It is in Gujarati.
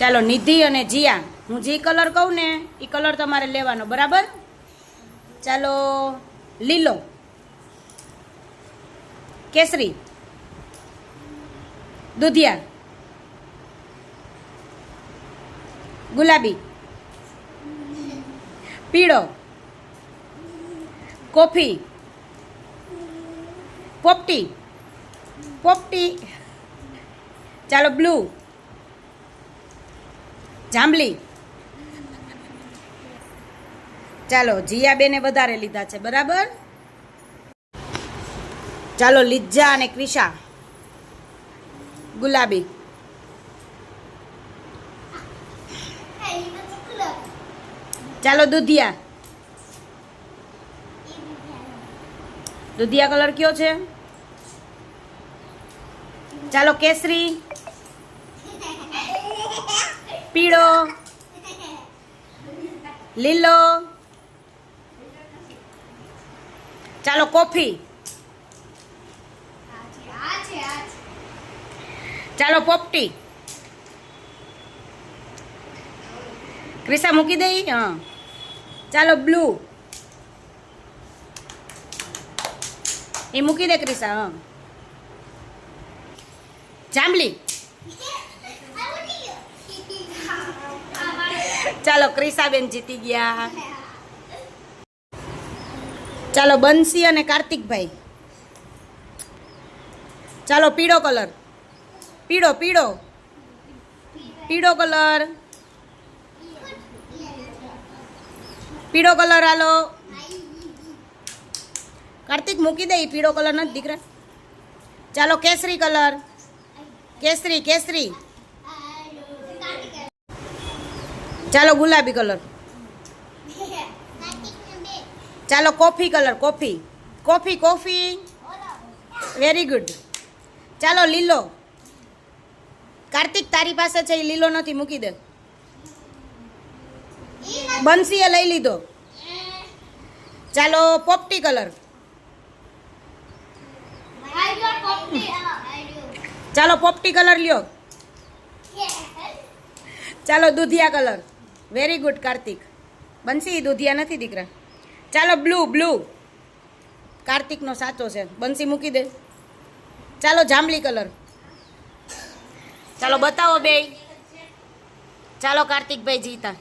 ચાલો, નિધિ અને જીયા. હું જે કલર કહું ને એ કલર તમારે લેવાનો, બરાબર? ચાલો, લીલો. કેસરી. દુધિયા. ગુલાબી. પીળો. કોફી. પોપટી. પોપટી. ચાલો, બ્લુ. જાંબલી. ચાલો, જીયાબેને વધારે લીધા છે, બરાબર? ચાલો, લિજ્જા અને ક્રિશા ગુલાબી. ચાલો, દુધિયા. દુધિયા કલર કયો છે? ચાલો, કેસરી. પીળો, લીલો. ચાલો કોફી. ચાલો પોપટી. ક્રિસા મૂકી દઈ હા. ચાલો બ્લુ. એ મૂકી દે ક્રિસા, હા. જાંબલી. ચાલો ક્રિષાબેન જીતી ગયા. ચાલો બંસી અને કાર્તિકભાઈ. ચાલો પીળો કલર. પીળો પીળો. પીળો કલર. પીળો કલર હાલો કાર્તિક મૂકી દે પીળો કલર નથી, દીકરા. ચાલો કેસરી કલર. કેસરી કેસરી. ચાલો ગુલાબી કલર. ચાલો coffee colour, coffee. Coffee coffee. Very good ચાલો લીલો. કાર્તિક, તારી પાસે છે, એ લીલો નથી, મૂકી દે. બંસીએ લઈ લીધો. ચાલો પોપટી કલર. ચાલો પોપટી કલર લ્યો. ચાલો દૂધિયા colour. Very good Kartik Bansi દૂધિયા નથી, દીકરા. ચાલો બ્લુ બ્લુ કાર્તિકનો સાચો છે. બંસી મૂકી દે. ચાલો, જાંબલી કલર ચાલો, બતાવો બે ચાલો, કાર્તિકભાઈ જીતા.